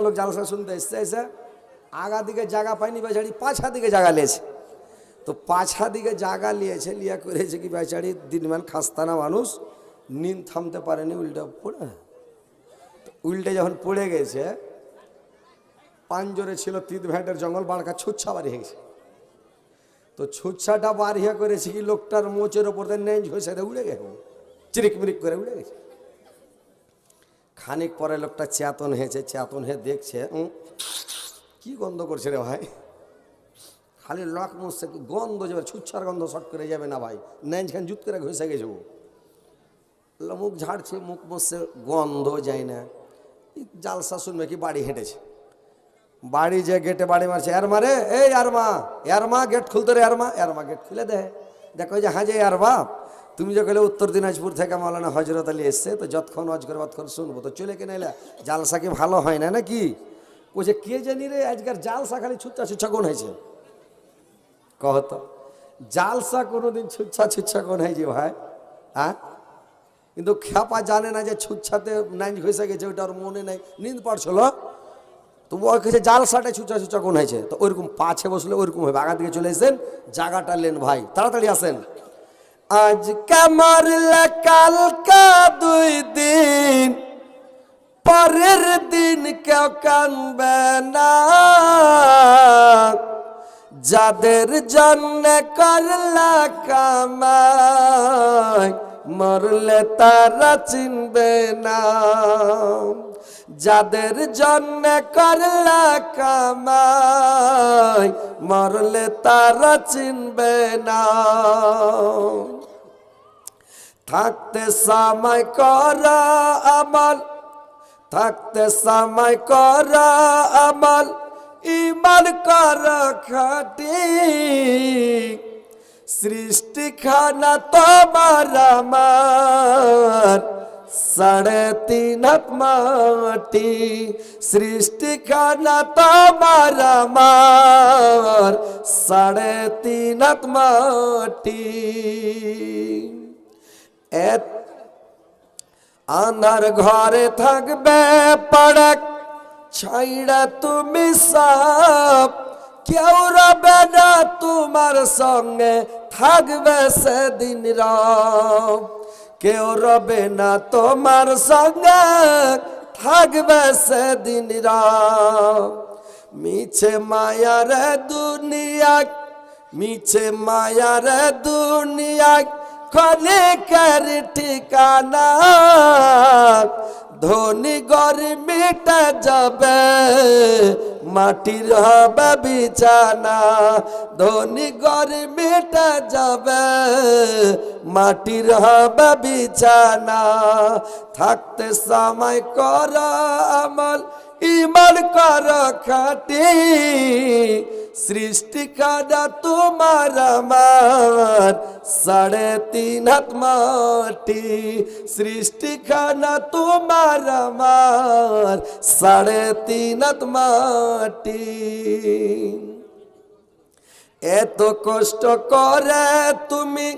লোক জালসা শুনতে এসছে, এসে আগা দিকে জায়গা পায়নি, বেচারি পাছা দিকে জায়গা লিয়েছে তো পাছা দিকে জায়গা লিয়েছে লিয়া করেছে কি বেচারি দিনমান খাস্তানা মানুষ, নিন থামতে পারেনি, উল্টা পড়ে। উল্টে যখন পড়ে গেছে পাঞ্জরে ছিল তিত ভ্যাটের জঙ্গল, বাড়কা ছুচ্ছা বাড়ি গেছে। তো ছুচ্ছাটা বাড়িয়া করেছে কি, লোকটার মোচের ওপর নেঞ্জ হয়েছে উড়ে গেছে চিরিক মিরিক করে উড়ে গেছে। খানিক পরে লোকটা চেতন হয়েছে, চেতন হয়ে দেখছে কি গন্ধ করছে রে ভাই? খালি লক মুছছে গন্ধ যাবে ছুচ্ছার গন্ধ শট করে যাবে না ভাই। নেঞ্জ খান জুত করে ঘষে গেছে ও। মুখ ঝাড়ছে, মুখ মুছছে গন্ধ যায় না। জালসা শুনবে কি বাড়ি হেঁটেছে। বাড়ি যে গেটে বাড়ি মারছে আর মারে এই আর মা আর মা গেট খুলতে রে আর মা আর মা গেট খুলে দে। দেখো যে যে আর বাপ তুমি যে কইলে উত্তর দিনাজপুর থেকে মাওলানা হজরত আলী এসছে, তো যতক্ষণ অজ করে ততক্ষণ শুনব। তো চলে কেন এলে? জালসা কি ভালো হয় না নাকি? বলছে কে জানি রে আজকাল জালসা খালি ছুচ্ছা ছুচ্ছা কোন হয়েছে? কহত জালসা কোনোদিন ছুচ্ছা ছুচ্ছা কোন হয়েছে ভাই? হ্যাঁ কিন্তু খ্যাপা জানে না যে ছুচ্ছাতে নাইন ঘষে গেছে, ওইটা ওর মনে নেই নিন্দ পড়ছিল। তো ওই জাল সাটে ছুচা ছুচা কোন হয়েছে? তো ওইরকম পাছে বসলে ওইরকম হবে আগা দিকে চলে এসেন জায়গাটা লেন ভাই, তাড়াতাড়ি আসেন। আজ কামারলে কালকা দুই দিন, পরের দিন কেউ কানবে না। যাদের জন্য করলা কামাই, মরলে তারা চিনবে না। যাদের জন্য করলা কামাই, মরলে তারা চিনবে না। থাকতে সময় করা আমল, থাকতে সময় করা আমল ইমান কর খাটি। সৃষ্টি খানা তোমার আমার সাড়ে তিন হাত মাটি সৃষ্টি খানা তোমার আমার সাড়ে তিন হাত মাটি এত আনার ঘরে থাকবে পড়ক ছাইড়া তুমি সব কেউ রবে না তোমার সঙ্গে থাকবে সেদিন রব কেউ রবে না তোমার সঙ্গে, থাকবে সেদিন মিছে মায়ার দুনিয়া, মিছে মায়ার দুনিয়া, ক্ষণিকের ঠিকানা। ধনী গরি মিটে যাবে, মাটির হবে বিছানা। ধনী গরি মিটে যাবে, মাটির হবে বিছানা। থাকতে সময় কর আমল ইমান কর খাটি? সৃষ্টি কাদা তোমার আমার? সাড়ে তিন হাত মাটি। সৃষ্টি খানা তোমার আমার? সাড়ে তিন হাত মাটি। এত কষ্ট করে তুমি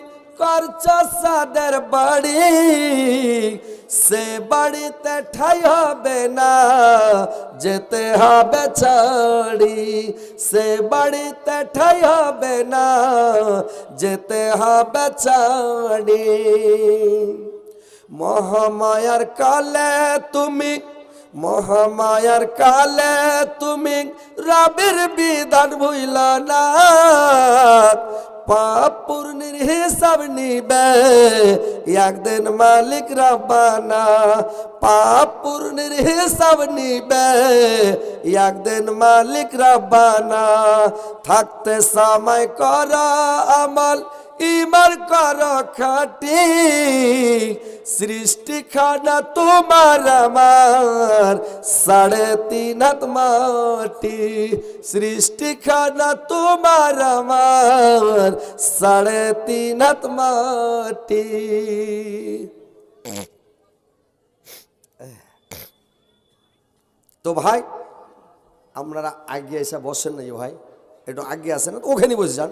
করছ সাদের বাড়ি, সে বাড়িতে ঠাই হবে না, যেতে হবে ছাড়ি। সে বাড়িতে ঠাই হবে না, যেতে হবে ছাড়ি। মহামায়ার কালে তুমি মহামায়ার কালে তুমি রবির বিধান ভুইল না। পাপুর্ণির হিসাব নিবে, একদিন মালিক রব্বানা। পাপুর্ণির হিসাব নিবে, একদিন মালিক রব্বানা। থাকতে সময় কর আমল ইমার কর খাটি সৃষ্টি খানা তোমার আমার, সাড়ে তিন মাটি। সৃষ্টি খানা তোমার আমার, সাড়ে তিন মাটি। তো ভাই, আপনারা আগে এসে বসেন না ভাই, একটু আগে আসেন, ওখানে বসে যান।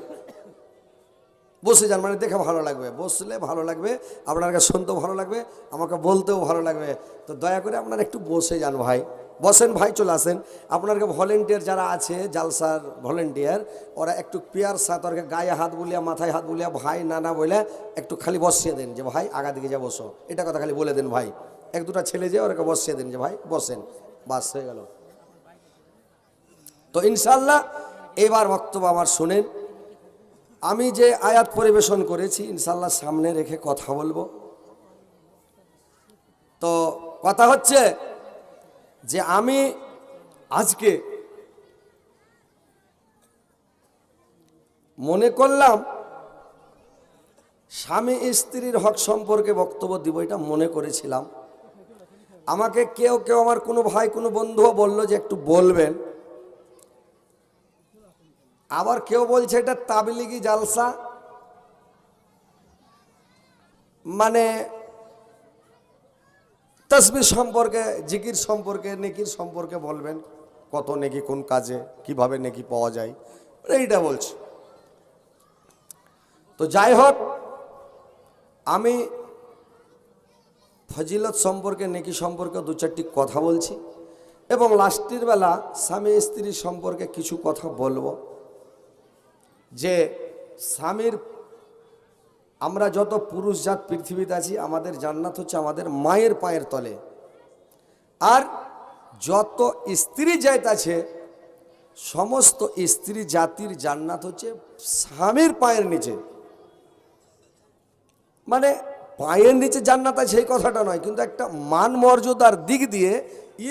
বসে যান মানে দেখে ভালো লাগবে। বসলে ভালো লাগবে আপনার কাছে শুনতেও ভালো লাগবে, আমাকে বলতেও ভালো লাগবে। তো দয়া করে আপনারা একটু বসে যান ভাই। বসেন ভাই, চলে আসেন। আপনাকে ভলেন্টিয়ার যারা আছে, জালসার ভলেন্টিয়ার ওরা একটু পেয়ার সাথে ওরকে গায়ে হাত বলিয়া, মাথায় হাত বলিয়া, ভাই, নানা বলে একটু খালি বসিয়ে দেন যে, ভাই, আগা দিকে যা বসো। এটা কথা খালি বলে দেন ভাই। এক দুটা ছেলে যে ওরকে বসিয়ে দেন যে, ভাই, বসেন। বাস, হয়ে গেল। তো ইনশাল্লাহ এবার বক্তব্য আমার শুনেন। আমি যে আয়াত পরিবেশন করেছি ইনশাল্লাহ সামনে রেখে কথা বলব। তো কথা হচ্ছে যে আমি আজকে মনে করলাম স্বামী স্ত্রীর হক সম্পর্কে বক্তব্য দিব, এটা মনে করেছিলাম। আমাকে কেউ কেউ, আমার কোনো ভাই, কোনো বন্ধুও বলল যে একটু বলবেন। আবার কেউ বলছে এটা তাবলিগি জালসা। মানে তসবির সম্পর্কে, জিকির সম্পর্কে, নেকির সম্পর্কে বলবেন, কত নেকি কোন কাজে, কীভাবে নেকি পাওয়া যায়, এইটা বলছি। তো যাই হোক, আমি ফজিলত সম্পর্কে, নেকি সম্পর্কে দু চারটি কথা বলছি, এবং লাস্টের বেলা স্বামী স্ত্রী সম্পর্কে কিছু কথা বলব। যে স্বামীর আমরা যত পুরুষ জাত পৃথিবীতে আছি, আমাদের জান্নাত হচ্ছে আমাদের মায়ের পায়ের তলে। আর যত স্ত্রী জাত আছে, সমস্ত স্ত্রী জাতির জান্নাত হচ্ছে স্বামীর পায়ের নিচে। মানে পায়ের নিচে জান্নাত আছে এই কথাটা নয়, কিন্তু একটা মান মর্যাদার দিক দিয়ে,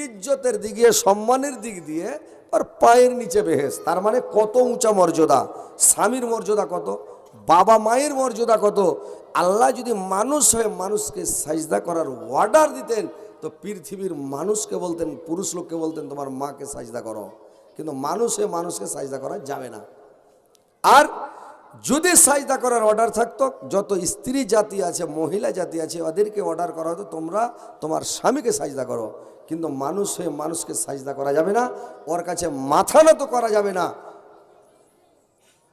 ইজ্জতের দিক দিয়ে, সম্মানের দিক দিয়ে আর পায়ের নিচে বেহেস, তার মানে কত উঁচা মর্যাদা? স্বামীর মর্যাদা কত? বাবা মায়ের মর্যাদা কত? আল্লাহ যদি মানুষ হয়ে মানুষকে সাজদা করার অর্ডার দিতেন, তো পৃথিবীর মানুষকে বলতেন, পুরুষ লোককে বলতেন, তোমার মাকে সাজদা করো। কিন্তু মানুষ মানুষকে সাজদা করা যাবে না। আর যদি সাজদা করার অর্ডার থাকতো, যত স্ত্রী জাতি আছে, মহিলা জাতি আছে, ওদেরকে অর্ডার করা হতো, তোমরা তোমার স্বামীকে সাজদা করো। কিন্তু মানুষ হয়ে মানুষকে সাজদা করা যাবে না, ওর কাছে মাথা নত করা যাবে না।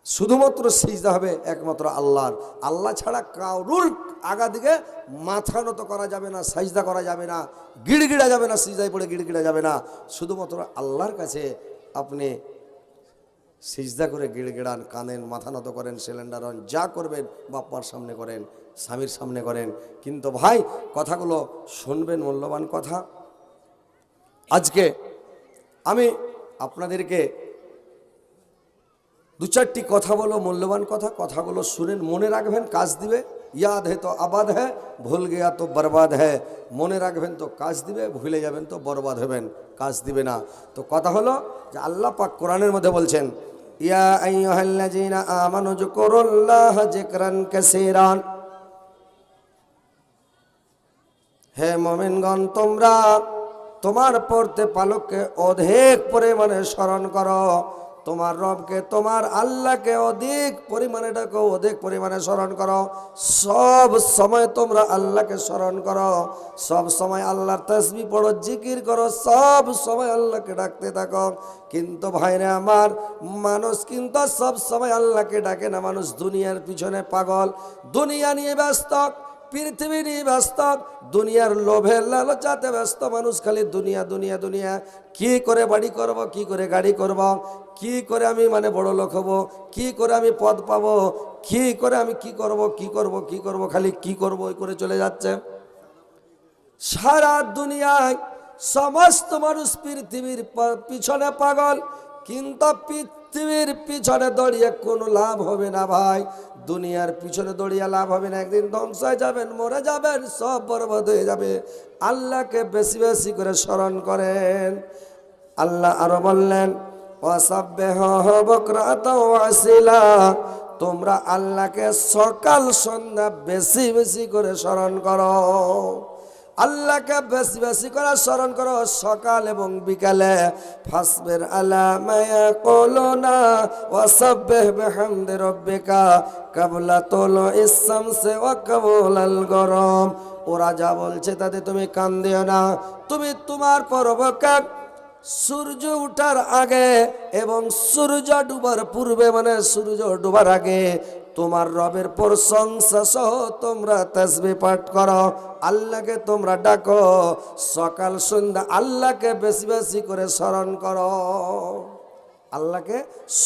শুধুমাত্র সিজদা হবে একমাত্র আল্লাহর। আল্লাহ ছাড়া কারুর আগা দিকে মাথা নত করা যাবে না সাজদা করা যাবে না, গিড়গিড়া যাবে না সিজদায় পড়ে গিড়গিড়া যাবে না। শুধুমাত্র আল্লাহর কাছে আপনি সিজদা করে গিড়গিড়ান, কানেন, মাথা নত করেন, সিলিন্ডার হন যা করবেন বাপ্পার সামনে করেন, স্বামীর সামনে করেন। কিন্তু ভাই, কথাগুলো শুনবেন মূল্যবান কথা। আজকে আমি আপনাদেরকে দু চারটি কথা বলো, মূল্যবান কথা, কথাগুলো শুনেন, মনে রাখবেন, কাজ দিবে। ইয়াদ হে তো আবাদ হ্যাঁ ভুল গেয়া তো বরবাদ হ্যাঁ মনে রাখবেন তো, কাজ দিবে, ভুলে যাবেন তো, বরবাদ হবেন, কাজ দিবে না। তো কথা হলো যে আল্লাহ পাক কোরআনের মধ্যে বলছেন, ইয়া আইয়ুহাল্লাযীনা আমানু যকুরুল্লাহ যিকরান কাসীরান। হে মমিনগণ, তোমরা তোমার পড়তে পালককে অধিক পরিমাণে স্মরণ করো। তোমার রবকে, তোমার আল্লাহকে অধিক পরিমাণে ডাকো, অধিক পরিমাণে স্মরণ করো। সব সময় তোমরা আল্লাহকে স্মরণ করো। সব সময় আল্লাহর তসবি পড়ো, জিকির করো, সব সময় আল্লাহকে ডাকতে থাকো। কিন্তু ভাইরে আমার, মানুষ কিন্তু সব সময় আল্লাহকে ডাকে না, মানুষ দুনিয়ার পিছনে পাগল। দুনিয়া নিয়ে ব্যস্ত। পৃথিবী নিয়ে ব্যস্ত, দুনিয়ার লোভের লালচাতে ব্যস্ত মানুষ খালি দুনিয়া দুনিয়া দুনিয়া। কি করে বাড়ি করব, কি করে গাড়ি করব, কি করে আমি মানে বড় লোক হব, কি করে আমি পদ পাবো, কি করে আমি কি করব কি করব কি করব, খালি কি করব ওই করে চলে যাচ্ছে। সারা দুনিয়ায় সমস্ত মানুষ পৃথিবীর পিছনে পাগল, কিন্তু পৃথিবীর পিছনে দড়িয়ে কোনো লাভ হবে না ভাই। দুনিয়ার পিছনে দড়িয়া লাভ হবে না। একদিন ধ্বংস হয়ে যাবেন, মরে যাবেন, সব বরবাদ হয়ে যাবে। আল্লাহকে বেশি বেশি করে স্মরণ করেন। আল্লাহ আরও বললেন তোমরা আল্লাহকে সকাল সন্ধ্যা বেশি বেশি করে স্মরণ করো। আল্লাহকে বেশি বেশি করে স্মরণ করো সকাল এবং বিকালে। ফাসবের আলা মায়া কলো না ওয়াসাব্বিহ বিহামদি রব্বিকা কাবলা তোলো ইসামসে ওয়া কাবলাল গরম। ওরা যা বলছে তাতে তুমি কান দিও না। তুমি তোমার পরবকার সূর্য উঠার আগে এবং সূর্য ডুবার পূর্বে মানে সূর্য ডুবার আগে তোমার রবের প্রশংসা সহ তোমরা তসবি পাঠ করো, আল্লাহকে তোমরা ডাকো, সকাল সন্ধ্যা আল্লাহকে বেশি বেশি করে স্মরণ করো। আল্লাহকে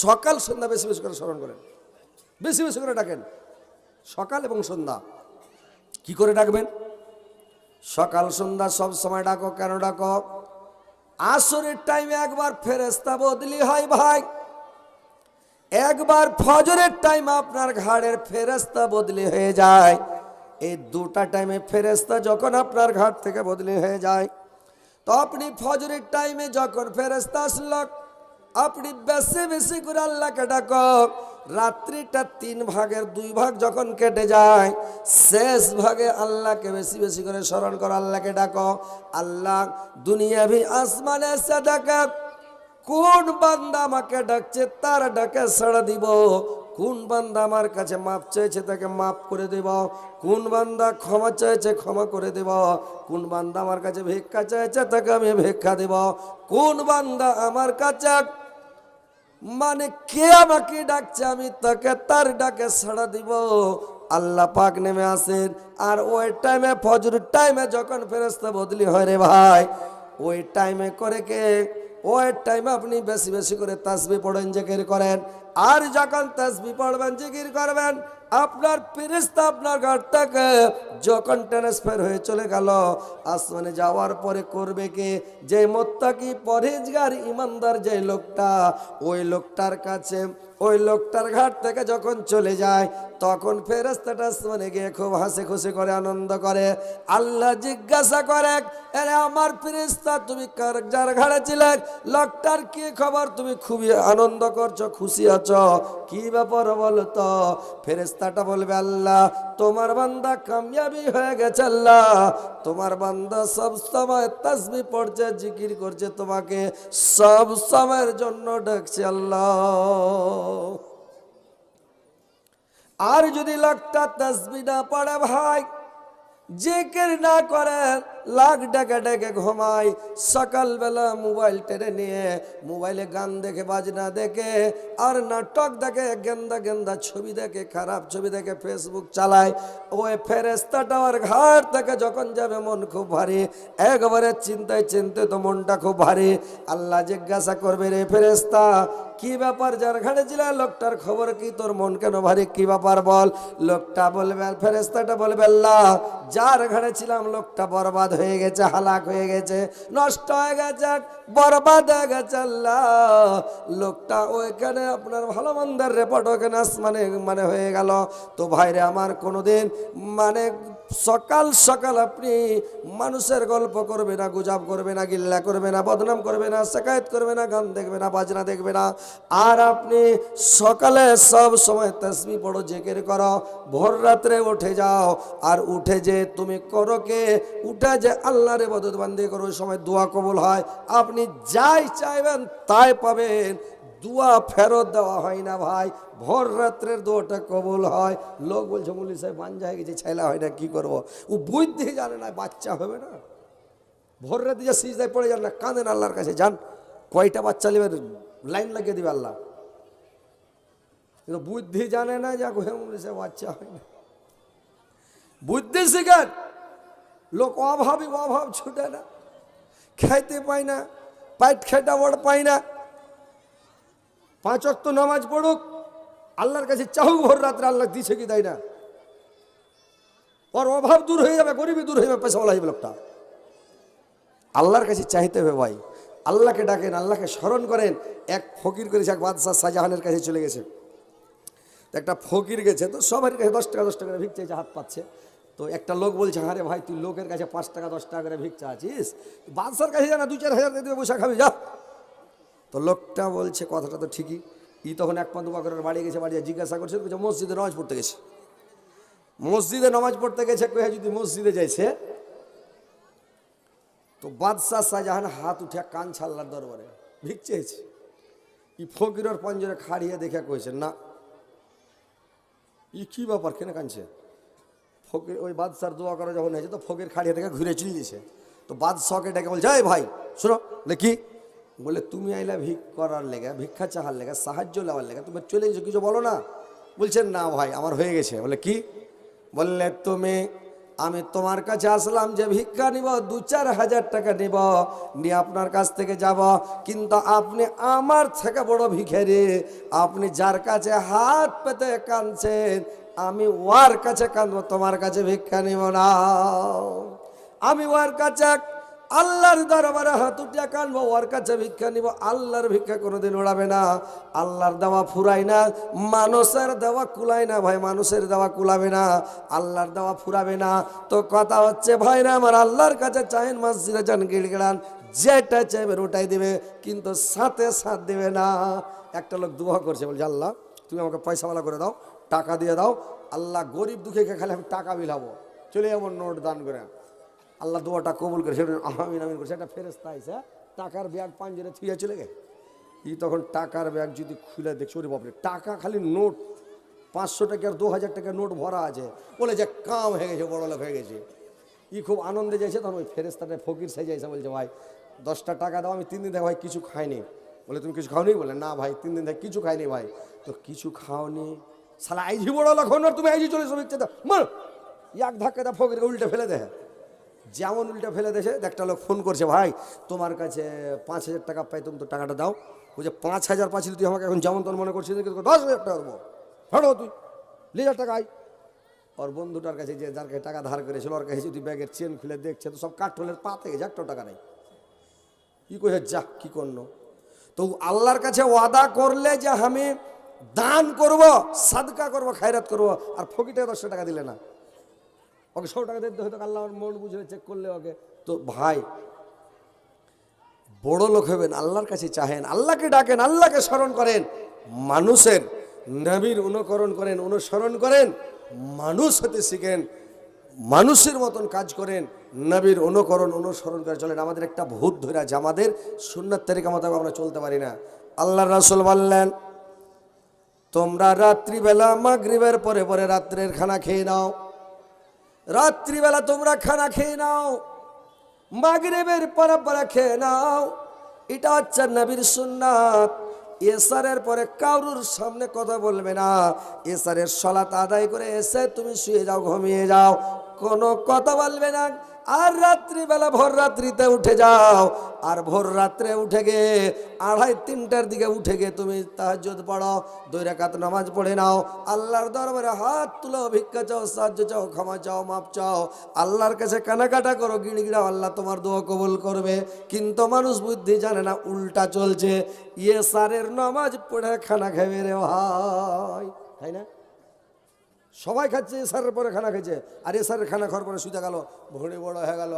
সকাল সন্ধ্যা বেশি বেশি করে স্মরণ করেন। বেশি বেশি করে ডাকেন। সকাল এবং সন্ধ্যা। কি করে ডাকবেন? সকাল সন্ধ্যা সব সময় ডাকো, কেন ডাকো? আসরের টাইমে একবার ফেরেস্তা বদলি হয় ভাই। একবার ফজরের টাইম আপনার ঘাড়ের ফেরেস্তা বদলি হয়ে যায়। এই দুটা টাইমে ফেরেস্তা যখন আপনার ঘাট থেকে বদলি হয়ে যায়, তো আপনি ফজরের টাইমে যখন ফেরেস্তা আসল, আপনি বেশি বেশি করে আল্লাহকে ডাকো। রাত্রিটা তিন ভাগের দুই ভাগ যখন কেটে যায়, শেষ ভাগে আল্লাহকে বেশি বেশি করে স্মরণ করো আল্লাহকে ডাকো। আল্লাহ দুনিয়া ভি আসমানে এসে ডাকে কোন বান্দা আমাকে ডাকছে, তার ডাকে সাড়া দিব। কোন বান্দা আমার কাছে মাপ চাইছে, তাকে মাপ করে দেব। কোন বান্দা ক্ষমা চাইছে, ক্ষমা করে দেব। কোন বান্দা আমার কাছে ভিক্ষা চাইছে, তাকে আমি ভিক্ষা দেব। কোন বান্দা আমার কাছে মানে কে আমাকে ডাকছে, আমি তাকে তার ডাকে সাড়া দিব। আল্লাহ পাক নেমে আসেন। আর ওই টাইমে ফজর টাইমে যখন ফেরস্তা বদলি হয় রে ভাই, ওই টাইমে করে কে? ওই টাইমে আপনি বেশি বেশি করে তাসবি পড়েন জেকের করেন। আর যখন তাসবি পড়বেন, জিকির করবেন, আপনার ফেরেস্তা আপনার ঘর থেকে যখন ট্রান্সফার হয়ে চলে গেল, আসমানে যাওয়ার পরে করবে কে? যে মোত্তাকি পরেজগার ইমানদার যে লোকটা, ওই লোকটার কাছে, ওই লোকটার ঘাট থেকে যখন চলে যায়, তখন ফেরেস্তাটা আসমানে গিয়ে খুব হাসি খুশি করে, আনন্দ করে। আল্লাহ জিজ্ঞাসা করে আরে আমার ফেরেস্তা তুমি যার ঘাড়ে ছিলে? লোকটার কি খবর? তুমি খুবই আনন্দ করছ, খুশি আছো? কি ব্যাপার বলো তো ফেরেস্তাটা বলবে, আল্লাহ, তোমার বান্দা কামিয়াবি হয়ে গেছে, আল্লাহ। তোমার বান্দা সব সময় তাসবি পড়ছে, জিকির করছে, তোমাকে সব সময়ের জন্য ডাকছে, আল্লাহ। আর যদি লোকটা তসবি না পড়ে ভাই, জেকের না করে লাখ ডেকে ডেকে ঘুমায় সকালবেলা মোবাইল টেনে নিয়ে মোবাইলে গান দেখে, বাজনা দেখে, আর নাটক দেখে, গেন্দা গেন্দা ছবি দেখে, খারাপ ছবি দেখে ফেসবুক চালায়। ওই ফেরেস্তাটা আর ঘাট থেকে যখন যাবে মন খুব ভারী। একবারে চিন্তায় চিনতে তো মনটা খুব ভারী। আল্লাহ জিজ্ঞাসা করবে, রে ফেরেস্তা কি ব্যাপার যার ঘাড়ে ছিল? লোকটার খবর কি? তোর মন কেন ভারী? কি ব্যাপার বল? লোকটা বলবে ফেরেস্তাটা বলবে, আল্লাহ, যার ঘাড়ে ছিলাম লোকটা বরবাদ হয়ে গেছে, হালাক হয়ে গেছে, নষ্ট হয়ে গেছে, বরবাদ হয়ে গেছে আল্লাহ। লোকটা ওইখানে আপনার ভালো মন্দার রেপোর্ট ওখানে মানে মানে হয়ে গেল। তো ভাইরে, আমার কোনোদিন মানে সকাল সকাল আপনি মানুষের গল্প করবে না, গুজাব করবে না, গিল্লা করবে না, বদনাম করবে না, শেখায়ত করবে না, গান দেখবে না, বাজনা দেখবে না। আর আপনি সকালে সব সময় তসবি পড়ো, জেকের করো, ভোর রাত্রে উঠে যাও। আর উঠে যে তুমি করো কে? উঠে যে আল্লাহরে বদত বান্দি করো, ওই সময় দোয়া কবুল হয়। আপনি যাই চাইবেন তাই পাবেন। দুয়া ফেরত দেওয়া হয় না ভাই। ভোর রাত্রের দোয়াটা কবুল হয়। লোক বলছে মুলি সাহেব বাঞ্জা হয়ে গেছে, ছেলা হয় না, কি করব? ও বুঝতে জানে না, বাচ্চা হবে না। ভোর রাতে যা সিজদায় পড়ে যান না, কাঁদেন আল্লাহর কাছে, যান। কয়টা বাচ্চা নেবে? লাইন লাগিয়ে দিবে আল্লাহ। কিন্তু বুদ্ধি জানে না যা হে মুলি সাহেব, বাচ্চা হয় না। বুদ্ধি শিখেন। লোক অভাবই অভাব, ছুটে না। খাইতে পায় না পাইট খেটা বড় পায় না। পাঁচ অক্ত নামাজ পড়ুক, আল্লাহর কাছে চাহুক ভোর রাত্রে আল্লাহ দিছে কি তাই না। ওর অভাব দূর হয়ে যাবে, গরিবী দূর হয়ে যাবে পয়সাওয়ালা হয়ে লোকটা। আল্লাহর কাছে চাইতে হবে ভাই। আল্লাহকে ডাকেন, আল্লাহকে স্মরণ করেন। এক ফকির করেছে, এক বাদশাহ শাহজাহানের কাছে চলে গেছে। একটা ফকির গেছে, তো সবার কাছে দশ টাকা দশ টাকা ভিক চাইছে, হাত পাচ্ছে তো একটা লোক বলছে হ্যাঁ রে ভাই, তুই লোকের কাছে পাঁচ টাকা, দশ টাকা করে ভিক চাচ্ছিস বাদশার কাছে জানা দু চার হাজার দিয়ে বসে খাবি, যা। তো লোকটা বলছে, কথাটা তো ঠিকই। ই তখন এক দুপা করে বাড়ি গেছে, বাড়ি জিজ্ঞাসা করছে, বলছে, মসজিদে নামাজ পড়তে গেছে। মসজিদে নামাজ পড়তে গেছে, কয়ে যদি মসজিদে যাইছে, তো বাদশাহ শাহজাহান হাত উঠে কান ছাল্লার দরবারে। ভিক চেয়েছে। ই ফকিরের পঞ্জরে খাড়িয়ে দেখে কয়েছে না। ই কি ব্যাপার, কেন কানছে? ফকির, ওই বাদশার দোয়া করা যখন হয়েছে, তো ফকির খাড়িয়ে দেখে ঘুরে চলে দিয়েছে তো বাদশাহকে ডেকে বলছে, এই ভাই, শোনো কি বলে, তুমি আইলা ভিক করার লেগে, ভিক্ষা চাহার লেগে, সাহায্য নেওয়ার লেগে, তুমি চলে গেছো কিছু বলো না? বলছেন, না ভাই, আমার হয়ে গেছে। বলে, কি? বললে, তুমি, আমি তোমার কাছে আসলাম যে ভিক্ষা নিব, দু চার হাজার টাকা নিব, নিয়ে আপনার কাছ থেকে যাব। কিন্তু আপনি আমার থেকে বড় ভিখারি। আপনি যার কাছে হাত পেতে কাঁদছেন, আমি ওয়ার কাছে কাঁদবো, তোমার কাছে ভিক্ষা নিব না। আমি ওয়ার কাছে আল্লাহর দরবারে হাত উঠিয়া কানবো, ওর কাছে ভিক্ষা নিব, আল্লাহর ভিক্ষা কোনোদিন ওড়াবে না। আল্লাহর দেওয়া ফুরাই না, মানুষের দেওয়া কুলায় না ভাই, মানুষের দেওয়া কুলাবে না, আল্লাহর দেওয়া ফুরাবে না। তো কথা হচ্ছে ভাইরা আমার আল্লাহর কাছে চাহেন মসজিদে যান গিড়গিড়ান যেটা চাইবেন ওটাই দিবে, কিন্তু সাথে সাথ দেবে না। একটা লোক দুয়া করছে, বলছে, আল্লাহ, তুমি আমাকে পয়সাওয়ালা করে দাও, টাকা দিয়ে দাও, আল্লাহ গরিব দুঃখে খালি আমি টাকা বিলাবো। চলে যাব নোট দান করে। আল্লাহ দোয়াটা কবুল করে, সেটা আমিন আমিন করে। সেটা ফেরেস্তা আইসা টাকার ব্যাগ পাঞ্জরে থুয়ে চলে গে ই তখন টাকার ব্যাগ যদি খুলে দেখছ ওরে বাপরে, টাকা খালি নোট, পাঁচশো টাকার, দু হাজার টাকার নোট ভরা আছে। বলে যে কাম হয়ে গেছে, বড় লোক হয়ে গেছে। ই খুব আনন্দে যাইছে, তখন ওই ফেরেস্তাটা ফকির সাইজে এসে বলছে, ভাই, দশটা টাকা দাও, আমি তিন দিন থেকে ভাই কিছু খাইনি। বলে, তুমি কিছু খাওনি? বলে, না ভাই, তিন দিন থেকে কিছু খাইনি ভাই। তো কিছু খাওনি। সালা আইজি বড় লোক তুমি আইজি চলে এসো ইচ্ছে মার, এক ধাক্কা দা ফকির উল্টে ফেলে দেয়। যেমন উল্টা ফেলে দেশে একটা লোক ফোন করছে, ভাই, তোমার কাছে পাঁচ হাজার টাকা পাই, তুমি তো টাকাটা দাও। বলছে, পাঁচ হাজার পাচ্ছিল তুই আমাকে এখন যেমন তোর মনে করছিস দশ হাজার টাকা দেবো। হাঁটো তুই, লি হাজার টাকা আই ওর বন্ধুটার কাছে যে যার কাছে টাকা ধার করেছিল, ওর কাছে যদি ব্যাগের চেন খুলে দেখছে, তো সব কাঠলের পা থেকে যে একটাও টাকা নেই। কি কই যা, কি করল? তো আল্লাহর কাছে ওয়াদা করলে যে আমি দান করব, সাদকা করব, খায়রাত করব, আর ফকিটা দশশো টাকা দিলে না। ওকে সব টাকা দিতে হয়তো আল্লাহ ওর মন বুঝে চেক করলে ওকে। তো ভাই, বড় লোক হবেন, আল্লাহর কাছে চাহেন, আল্লাহকে ডাকেন, আল্লাহকে স্মরণ করেন, মানুষের নবীর অনুকরণ করেন, অনুসরণ করেন, মানুষ হতে শিখেন, মানুষের মতন কাজ করেন, নবীর অনুকরণ, অনুসরণ করে চলেন। আমাদের একটা ভূত ধরে আছে, আমাদের সুন্নার তারিখা মতো আমরা চলতে পারি না। আল্লাহ রাসুল বললেন, তোমরা রাত্রিবেলা মাগরিবের পরে পরে রাত্রের খানা খেয়ে নাও। রাত্রিবেলা তোমরা খানা খেয়ে নাও, মাগরেবের পরম্পরা পরে খেয়ে নাও। এটা হচ্ছে নবীর সুন্নাত। এসারের পরে কারুর সামনে কথা বলবে না। এসারের সলাত আদায় করে এসে তুমি শুয়ে যাও, ঘুমিয়ে যাও। কোনো কথা বলবে না। আর রাত্রিবেলা ভোর রাত্রিতে উঠে যাও। আর ভোর রাত্রে উঠে গে আড়াই তিনটার দিকে উঠে গে তুমি তাহাজ্জুদ পড়ো, দুই রাকাত নামাজ পড়ে নাও। আল্লাহর দরবারে হাত তুলো, ভিক্ষা চাও, সাহায্য চাও, ক্ষমা চাও মাপ চাও। আল্লাহর কাছে কানাকাটা করো গিড়ি গিড়গিড়াও, আল্লাহ তোমার দোয়া কবুল করবে। কিন্তু মানুষ বুদ্ধি জানে না, উল্টা চলছে। ইয়ে সারের নামাজ পড়ে খানা খাবে রে ভাই। তাই না? সবাই খাচ্ছে এসারের পরে খানা খেয়েছে আর এসারের খানা খাওয়ার পরে শুতে গেল ভুঁড়ি বড় হয়ে গেল।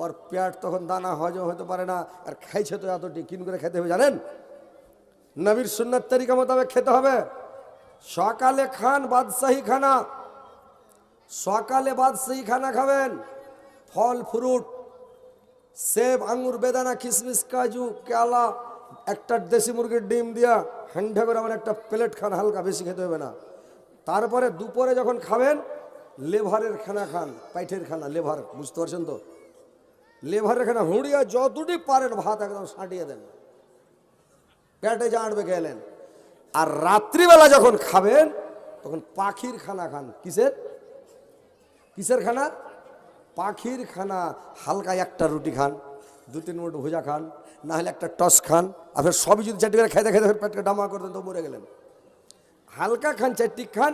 ওর পেট তখন দানা হজম হতে পারে না, আর খাইছে তো এত টিকিন করে খেতে হবে জানেন? নবীর সুন্নার তরিকা মোতাবেক খেতে হবে। সকালে খান, বাদশাহী খানা। সকালে বাদশাহী খানা খাবেন। ফল, ফ্রুট, সেব, আঙুর, বেদানা কিশমিশ কাজু, কেলা, একটা দেশি মুরগির ডিম দিয়া হান্ডা করে আমার একটা প্লেট খান, হালকা বেশি খেতে হবে না। তারপরে দুপুরে যখন খাবেন, লেভারের খানা খান, পাইঠের খানা, লেভার, বুঝতে পারছেন তো? লেভারের খানা হুঁড়িয়া যতটি পারেন ভাত একদম সাঁটিয়ে দেন। পেটে জাঁটবে গেলেন আর রাত্রিবেলা যখন খাবেন, তখন পাখির খানা খান। কিসের? কিসের খানা? পাখির খানা। হালকা একটা রুটি খান, দু তিন মিনিট ভুজা খান না হলে একটা টস খান। আপনার সবই যদি চারটি করে খেতে খেতে পেটকে ডামা করতেন তো মরে গেলেন। হালকা খান, চারটি খান,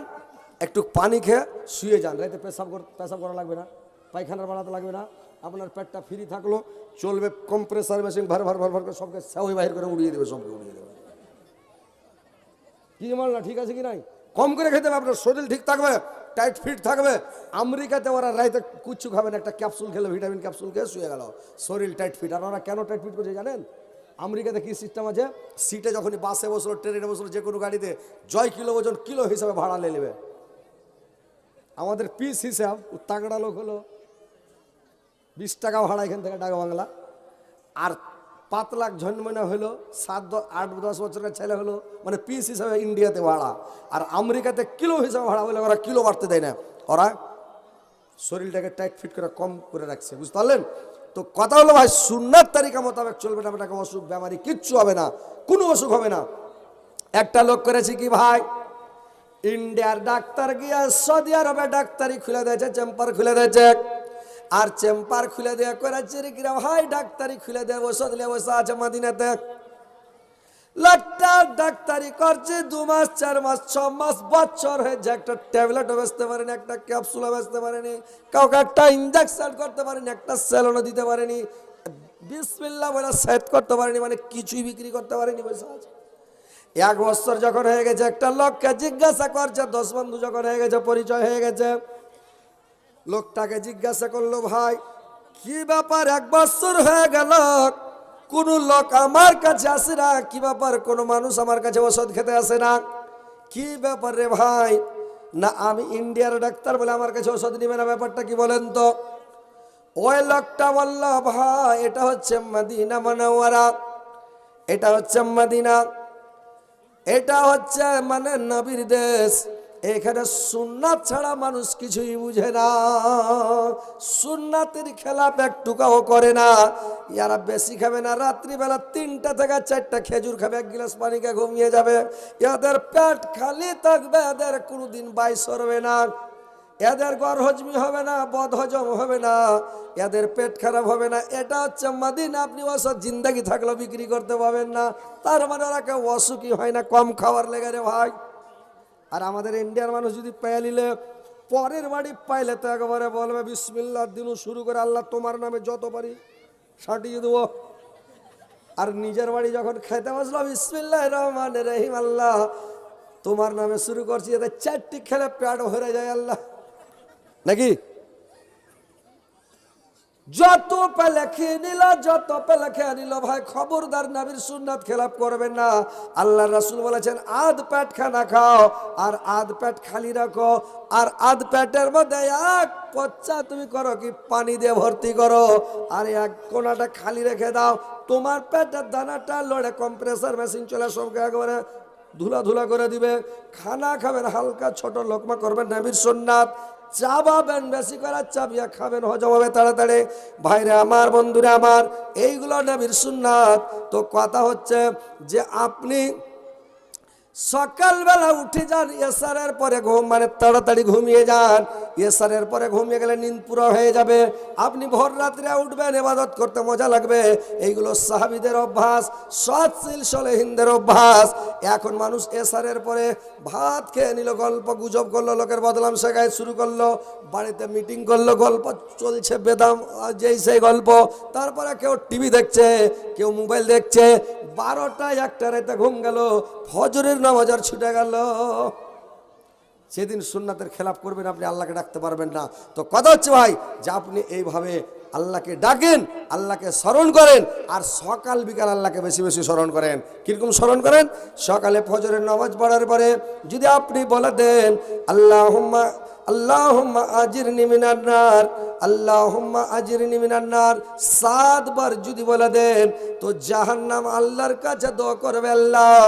একটু পানি খেয়ে শুয়ে যান। রাতে পেশাব পেশাব করা লাগবে না। পায়খানার বাড়াতে লাগবে না। আপনার পেটটা ফ্রি থাকল, চলবে কম্প্রেসার মেশিন ভার ভার ভার ভার করে সবকে সেওই বাহির করে উড়িয়ে দেবে, সবকে উড়িয়ে দেবে। কি মাল না, ঠিক আছে কি নাই? কম করে খেতে হবে, আপনার শরীর ঠিক থাকবে টাইট ফিট থাকবে। আমেরিকাতে ওরা রাইতে কুচ্ছু খাবেন একটা ক্যাপসুল খেলে, ভিটামিন ক্যাপসুল খেয়ে শুয়ে গেল। শরীর টাইট ফিট আর ওরা কেন টাইট ফিট করছে জানেন? আমেরিকাতে কি সিস্টেম আছে? সিটে যখনই বাসে বসল ট্রেনে বসল, যে কোনো গাড়িতে জয় কিলো ওজন, কিলো হিসাবে ভাড়া নিয়ে নেবে। আমাদের পিস হিসাব তাগড়া লোক হলো, বিশ টাকা ভাড়া এখান থেকে ডাকা বাংলা। আর পাঁচ লাখ ঝনমনা হলো, সাত আট, দশ বছরের ছেলে হলো মানে পিস হিসাবে ইন্ডিয়াতে ভাড়া। আর আমেরিকাতে কিলো হিসাবে ভাড়া হলে ওরা কিলো বাড়তে দেয় না। ওরা শরীরটাকে টাইট ফিট করে কম করে রাখছে, বুঝতে পারলেন? তো কথা হলো ভাই সুন্নার তালিকা মোতাবেক চলবে না আপনাকে অসুখ বেমারি, কিচ্ছু হবে না, কোনো অসুখ হবে না। একটা লোক করেছি কি ভাই, ইন্ডিয়ার ডাক্তার গিয়া সৌদি আরবে ডাক্তারি খুলে দিয়েছে চেম্পার খুলে দিয়েছে। আর চেম্পার খুলে দেওয়া করেছে কিরা ভাই, ডাক্তারি খুলে দেয় ওষুধ নিয়ে বসে আছে মাদিনাতে। লোকটা ডাক্তারি করছে, দু মাস, চার মাস, ছ মাস, বছর হয়েছে। একটা ট্যাবলেটও বেচতে পারেনি, একটা ক্যাপসুলও বেচতে পারেনি, কাউকে একটা ইঞ্জেকশন করতে পারেনি, একটা স্যালনও দিতে পারেনি। বিসমিল্লা বলে সেট করতে পারেনি মানে কিছুই বিক্রি করতে পারেনি বসে আছে। এক বছর যখন হয়ে গেছে, একটা লোককে জিজ্ঞাসা করছে, দশ বন্ধু যখন হয়ে গেছে, পরিচয় হয়ে গেছে। লোকটাকে জিজ্ঞাসা করল, ভাই, কি ব্যাপার? এক বছর হয়ে গেল কোন লোক আমার কাছে আসে না, কি ব্যাপার? কোনো মানুষ আমার কাছে ওষুধ খেতে আসে না? কি ব্যাপার রে ভাই? না, আমি ইন্ডিয়ার ডাক্তার বলে আমার কাছে ওষুধ নিবে না, ব্যাপারটা কি বলেন তো? ওই লোকটা বলল, ভাই, এটা হচ্ছে মদিনা মনোয়ারা এটা হচ্ছে মদিনা। এটা হচ্ছে মানে নবীর দেশ। এখানে সুন্নাত ছাড়া মানুষ কিছুই বুঝে না। সুন্নাতের খেলাপ একটুকাও করে না। ইয়ারা বেশি খাবে না, রাত্রিবেলা তিনটা থেকে চারটা খেজুর খাবে, এক গিলাস পানিকে ঘুমিয়ে যাবে। এদের পেট খালি থাকবে, এদের কোনোদিন বাই সরবে না। এদের গড় হজমি হবে না বদ হজম হবে না। এদের পেট খারাপ হবে না। এটা হচ্ছে মাদিন, আপনি ওষুধ জিন্দাগি থাকলেও বিক্রি করতে পারবেন না। তার মানে ওরা কেউ অসুখী হয় না, কম খাওয়ার লেগে রে ভাই। আর আমাদের ইন্ডিয়ার মানুষ যদি পায়া নিলে, পরের বাড়ি পাইলে তো একেবারে বলবে বিসমিল্লার দিনও শুরু করে আল্লাহ তোমার নামে যত পারি সাটিয়ে দেবো। আর নিজের বাড়ি যখন খেতে বসল, বিসমিল্লাহ রহমান রহিম, আল্লাহ, তোমার নামে শুরু করছি। এতে চারটি খেলে প্যাড হয়ে যায় আল্লাহ। নাকি? যত পেলে খেয়ে নিল, যত পেলে খেয়ে নিল ভাই, খবরদার নাবির সুন্নাত খেলাপ করবেন না। আল্লাহ রাসুল বলেছেন, আধ প্যাট খানা খাও, আর আধ প্যাট খালি রাখো, আর আধ প্যাটের মধ্যে এক পচ্চা তুমি করো কি, পানি দিয়ে ভর্তি করো, আর এক কোনাটা খালি রেখে দাও। তোমার পেটের দানাটা লড়ে কম্প্রেসার মেশিন চলে সবকে একবারে ধুলা ধুলা করে দিবে। খানা খাবেন, হালকা ছোট লোকমা করবেন নাবির সুন্নাত চাবাবেন বেশি করে চাবিয়া খাবেন, হজম হবে তাড়াতাড়ি। ভাইরে আমার, বন্ধুরা আমার, এইগুলো নবীর সুন্নাত। তো কথা হচ্ছে যে আপনি সকালবেলা উঠে যান, এসারের পরে ঘুম মানে তাড়াতাড়ি ঘুমিয়ে যান। এসারের পরে ঘুমিয়ে গেলে নিন্দ পুরো হয়ে যাবে। আপনি ভোর রাত্রে উঠবেন এবাদত করতে মজা লাগবে। এইগুলো সাহাবিদের অভ্যাস সৎশীল সলেহিনদের অভ্যাস। এখন মানুষ এসারের পরে ভাত খেয়ে নিল, গল্প গুজব করল, লোকের বদলাম শেখায় শুরু করল, বাড়িতে মিটিং করল, গল্প চলছে, বেদাম যেই সেই গল্প। তারপরে কেউ টিভি দেখছে, কেউ মোবাইল দেখছে। বারোটায় একটা রাতে ঘুম গেল, ফজরের নামাজ আর ছুটে গেল। সেদিন সুন্নাতের খেলাপ করবেন আপনি, আল্লাহকে ডাকতে পারবেন না। তো কথা হচ্ছে ভাই, যে আপনি এইভাবে আল্লাহকে ডাকেন, আল্লাহকে স্মরণ করেন, আর সকাল বিকাল আল্লাহকে বেশি বেশি স্মরণ করেন। কীরকম স্মরণ করেন? সকালে ফজরের নামাজ পড়ার পরে যদি আপনি বলে দেন আল্লাহ আল্লাহুম্মা আজিরনি মিনান্নার আল্লাহুম্মা আজিরনি মিনান্নার সাতবার যদি বলে দেন, তো জাহান্নাম আল্লাহর কাছে দোয়া করবে আল্লাহ।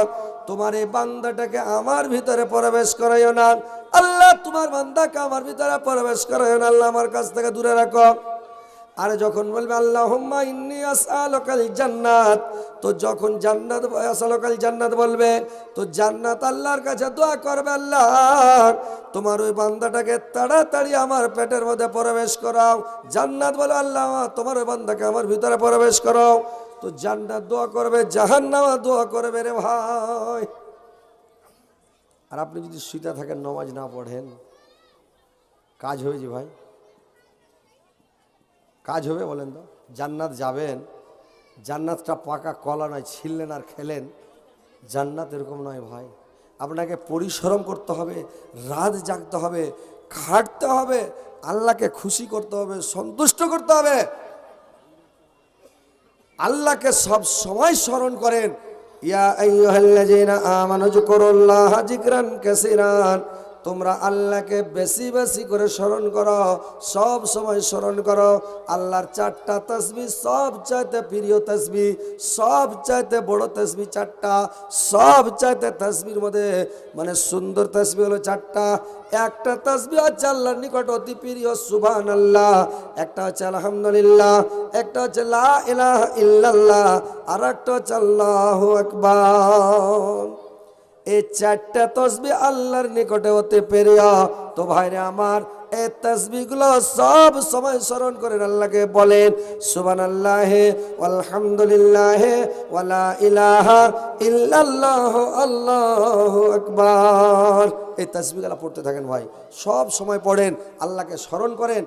তোমার এই বান্দাটাকে আমার ভিতরে প্রবেশ করাইও না। আল্লাহ, তোমার বান্দাকে আমার ভিতরে প্রবেশ করাইও না। আল্লাহ আমার কাছ থেকে দূরে রাখো। আর যখন বলবে, আল্লাহুম্মা ইন্নি আসআলুকাল জান্নাত, তো যখন জান্নাত, আসআলুকাল জান্নাত বলবে, তো জান্নাত আল্লাহর কাছে দোয়া করবে আল্লাহ। তোমার ওই বান্দাটাকে তাড়াতাড়ি আমার পেটের মধ্যে প্রবেশ করাও। জান্নাত বলে, আল্লাহ, তোমার ওই বান্দাকে আমার ভিতরে প্রবেশ করাও। তো জান্নাত দোয়া করবে, জাহান্নামা দোয়া করবে রে ভাই। আর আপনি যদি শুইতে থাকেন, নমাজ না পড়েন, কাজ হবে হয়েছে ভাই? কাজ হবে বলেন তো? জান্নাত যাবেন, জান্নাতটা পাকা কলা নয়, ছিললেন আর খেলেন। জান্নাত এরকম নয় ভাই। আপনাকে পরিশ্রম করতে হবে, রাত জাগতে হবে, খাটতে হবে, আল্লাহকে খুশি করতে হবে, সন্তুষ্ট করতে হবে। আল্লাহকে সব সময় স্মরণ করেন, ইয়া আইয়ুহাল্লাযীনা আমানু যকুরুল্লাহা তোমরা আল্লাহকে বেশি বেশি করে স্মরণ করো, সব সময় স্মরণ করো। আল্লাহর চারটা তসবি সব চাইতে প্রিয় তসবি সব চাইতে বড় তসবি চারটা সব চাইতে তসবির মধ্যে মানে সুন্দর তসবি হলো চারটা। একটা তসবি হচ্ছে আল্লাহর নিকট অতি প্রিয় সুবহান আল্লাহ একটা হচ্ছে আলহামদুলিল্লাহ, একটা হচ্ছে লা ইলাহা ইল্লাল্লাহ আর একটা হচ্ছে আল্লাহু আকবার। এই চারটা তসবি আল্লাহর নিকটে হতে পেরিয়া। তো ভাইরে আমার, এই তসবিগুলো সব সময় স্মরণ করেন আল্লাহকে বলেন সুবান আল্লাহ আলহামদুলিল্লাহ ওয়ালা ইলাহা ইল্লাল্লাহ আল্লাহু আকবার। এই তসবিগুলো পড়তে থাকেন ভাই, সব সময় পড়েন, আল্লাহকে স্মরণ করেন।